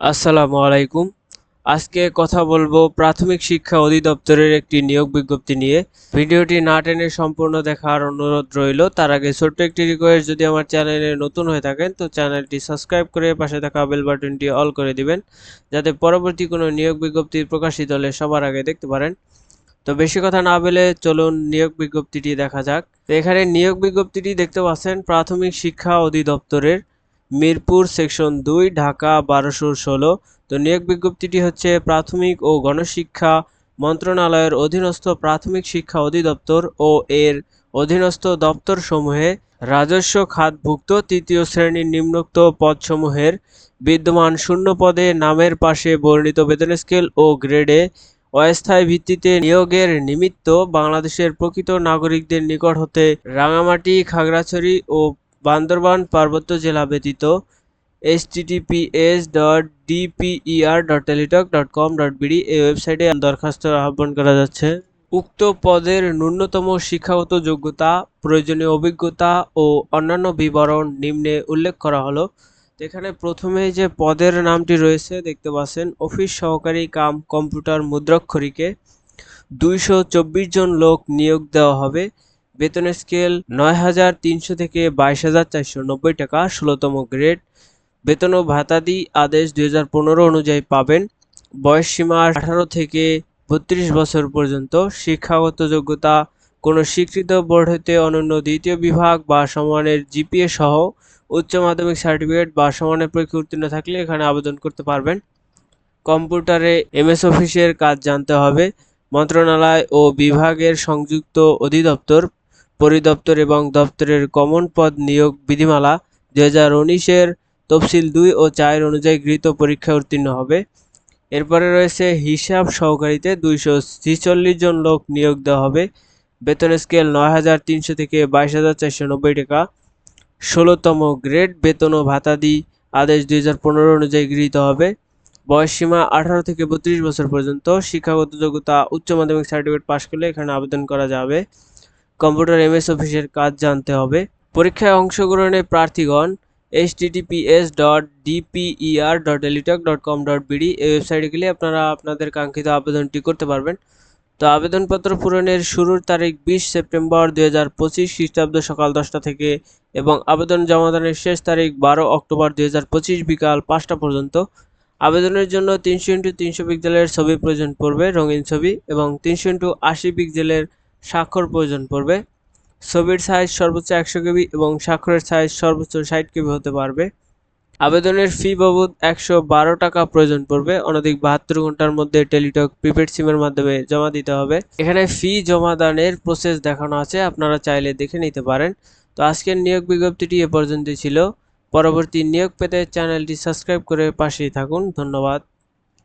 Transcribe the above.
আসসালামু আলাইকুম। আজকে কথা বলব প্রাথমিক শিক্ষা অধিদপ্তরের একটি নিয়োগ বিজ্ঞপ্তি নিয়ে। ভিডিওটি না টেনে সম্পূর্ণ দেখার অনুরোধ রইল। তার আগে ছোট্ট একটি রিকোয়েস্ট যদি আমার চ্যানেলে নতুন হয়ে থাকেন, তো চ্যানেলটি সাবস্ক্রাইব করে পাশে থাকা বেল বাটনটি অল করে দিবেন, যাতে পরবর্তী কোনো নিয়োগ বিজ্ঞপ্তি প্রকাশিত হলে সবার আগে দেখতে পারেন। তো বেশি কথা না বলে চলুন নিয়োগ বিজ্ঞপ্তিটি দেখা যাক। তো এখানে নিয়োগ বিজ্ঞপ্তিটি দেখতে পাচ্ছেন প্রাথমিক শিক্ষা অধিদপ্তরের মিরপুর, সেকশন দুই, ঢাকা, বারোশো ষোলো। তো নিয়োগ বিজ্ঞপ্তিটি হচ্ছে প্রাথমিক ও গণশিক্ষা মন্ত্রণালয়ের অধীনস্থ প্রাথমিক শিক্ষা অধিদপ্তর ও এর অধীনস্থ দপ্তরসমূহে রাজস্ব খাতভুক্ত তৃতীয় শ্রেণির নিম্নোক্ত পদসমূহের বিদ্যমান শূন্য পদে নামের পাশে বর্ণিত বেতন স্কেল ও গ্রেডে অস্থায়ী ভিত্তিতে নিয়োগের নিমিত্ত বাংলাদেশের প্রকৃত নাগরিকদের নিকট হতে রাঙামাটি, খাগড়াছড়ি ও বান্দরবান পার্বত্য জেলা ব্যতীত HTTPS dot DPER dot Teletalk dot com dot BD এই ওয়েবসাইটে দরখাস্ত আহ্বান করা যাচ্ছে। উক্ত পদের ন্যূনতম শিক্ষাগত যোগ্যতা, প্রয়োজনীয় অভিজ্ঞতা ও অন্যান্য বিবরণ নিম্নে উল্লেখ করা হলো। এখানে প্রথমে যে পদের নামটি রয়েছে দেখতে পাচ্ছেন, অফিস সহকারী কাম কম্পিউটার মুদ্রাক্ষরিকে দুইশো চব্বিশ জন লোক নিয়োগ দেওয়া হবে। বেতন স্কেল নয় হাজার তিনশো থেকে বাইশ হাজার চারশো নব্বই টাকা, ষোলোতম গ্রেড। বেতন ও ভাতাদি আদেশ দুই হাজার পনেরো অনুযায়ী পাবেন। বয়স সীমা আঠারো থেকে বত্রিশ বছর পর্যন্ত। শিক্ষাগত যোগ্যতা কোনো স্বীকৃত বোর্ড হতে অনন্য দ্বিতীয় বিভাগ বা সমানের জিপিএ সহ উচ্চ মাধ্যমিক সার্টিফিকেট বা সমানের পরীক্ষা উত্তীর্ণ থাকলে এখানে আবেদন করতে পারবেন। কম্পিউটারে এমএস অফিসের কাজ জানতে হবে। মন্ত্রণালয় ও বিভাগের সংযুক্ত অধিদপ্তর পরিদপ্তর এবং দপ্তরের কমন পদ নিয়োগ বিধিমালা দু হাজার উনিশের তফসিল দুই ও চার অনুযায়ী গৃহীত পরীক্ষা উত্তীর্ণ হবে। এরপরে রয়েছে হিসাব সহকারীতে দুইশো ছিচল্লিশ জন লোক নিয়োগ দেওয়া হবে। বেতন স্কেল নয় হাজার তিনশো থেকে বাইশ হাজার চারশো নব্বই টাকা। ষোলোতম গ্রেড বেতন ও ভাতাদি আদেশ দুই হাজার পনেরো অনুযায়ী গৃহীত হবে। বয়স সীমা আঠারো থেকে বত্রিশ বছর পর্যন্ত। শিক্ষাগত যোগ্যতা উচ্চ মাধ্যমিক সার্টিফিকেট পাশ করলে এখানে আবেদন করা যাবে। কম্পিউটার এমএস অফিসের কাজ জানতে হবে। পরীক্ষায় অংশগ্রহণে প্রার্থীগণ HTTPS dot DPER dot Teletalk dot com dot BD এই ওয়েবসাইটে গেলে আপনারা আপনাদের কাঙ্ক্ষিত আবেদনটি করতে পারবেন। তো আবেদনপত্র পূরণের শুরুর তারিখ বিশ সেপ্টেম্বর দুই হাজার পঁচিশ খ্রিস্টাব্দ সকাল দশটা থেকে এবং আবেদন জমাদানের শেষ তারিখ বারো অক্টোবর দুই হাজার পঁচিশ বিকাল পাঁচটা পর্যন্ত। আবেদনের জন্য তিনশো ইন্টু তিনশো পিক্সেলের ছবি প্রয়োজন পড়বে, রঙিন ছবি এবং তিনশো ইন্টু আশি পিক্সেলের স্বাক্ষর প্রয়োজন পড়বে। ছবির সাইজ সর্বোচ্চ একশো কেবি এবং স্বাক্ষরের সাইজ সর্বোচ্চ ষাট কেবি হতে পারবে। আবেদনের ফি বাবদ একশো বারো টাকা প্রয়োজন পড়বে। অনধিক বাহাত্তর ঘণ্টার মধ্যে টেলিটক প্রিপেড সিমের মাধ্যমে জমা দিতে হবে। এখানে ফি জমা দানের প্রসেস দেখানো আছে, আপনারা চাইলে দেখে নিতে পারেন। তো আজকের নিয়োগ বিজ্ঞপ্তিটি এ পর্যন্তই ছিল। পরবর্তী নিয়োগ পেতে চ্যানেলটি সাবস্ক্রাইব করে পাশেই থাকুন। ধন্যবাদ।